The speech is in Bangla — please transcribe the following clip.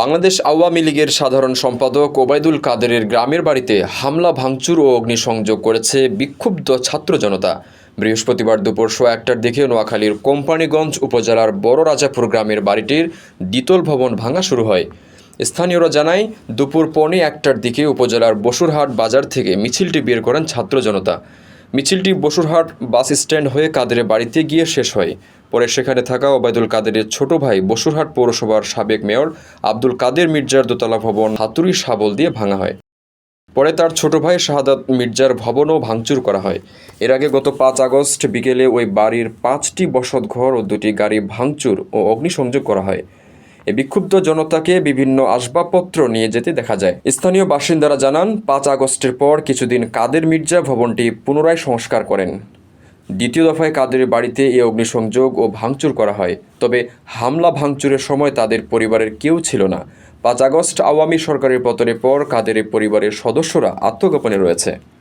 বাংলাদেশ আওয়ামী লীগের সাধারণ সম্পাদক ওবায়দুল কাদেরের গ্রামের বাড়িতে হামলা, ভাঙচুর ও অগ্নিসংযোগ করেছে বিক্ষুব্ধ ছাত্র জনতা। বৃহস্পতিবার দুপুর সোয়া একটার দিকে নোয়াখালীর কোম্পানিগঞ্জ উপজেলার বড় রাজাপুর গ্রামের বাড়িটির দ্বিতল ভবন ভাঙা শুরু হয়। স্থানীয়রা জানায়, দুপুর পৌনে একটার দিকে উপজেলার বসুরহাট বাজার থেকে মিছিলটি বের করেন ছাত্র জনতা। মিছিলটি বসুরহাট বাস স্ট্যান্ড হয়ে কাদেরের বাড়িতে গিয়ে শেষ হয়। পরে সেখানে থাকা ওবায়দুল কাদেরের ছোট ভাই বসুরহাট পৌরসভার সাবেক মেয়র আব্দুল কাদের মির্জার দোতলা ভবন হাতুড়ি শাবল দিয়ে ভাঙা হয়। পরে তার ছোট ভাই শাহাদাত মির্জার ভবনও ভাঙচুর করা হয়। এর আগে গত পাঁচ আগস্ট বিকেলে ওই বাড়ির পাঁচটি বসতঘর ও দুটি গাড়ি ভাঙচুর ও অগ্নিসংযোগ করা হয়। এ বিক্ষুব্ধ জনতাকে বিভিন্ন আসবাবপত্র নিয়ে যেতে দেখা যায়। স্থানীয় বাসিন্দারা জানান, পাঁচ আগস্টের পর কিছুদিন কাদের মির্জা ভবনটি পুনরায় সংস্কার করেন। দ্বিতীয় দফায় কাদের বাড়িতে এ অগ্নিসংযোগ ও ভাঙচুর করা হয়? তবে হামলা ভাঙচুরের সময় তাদের পরিবারের কেউ ছিল না। পাঁচ আগস্ট আওয়ামী সরকারের পতনের পর কাদের পরিবারের সদস্যরা আত্মগোপনে রয়েছে?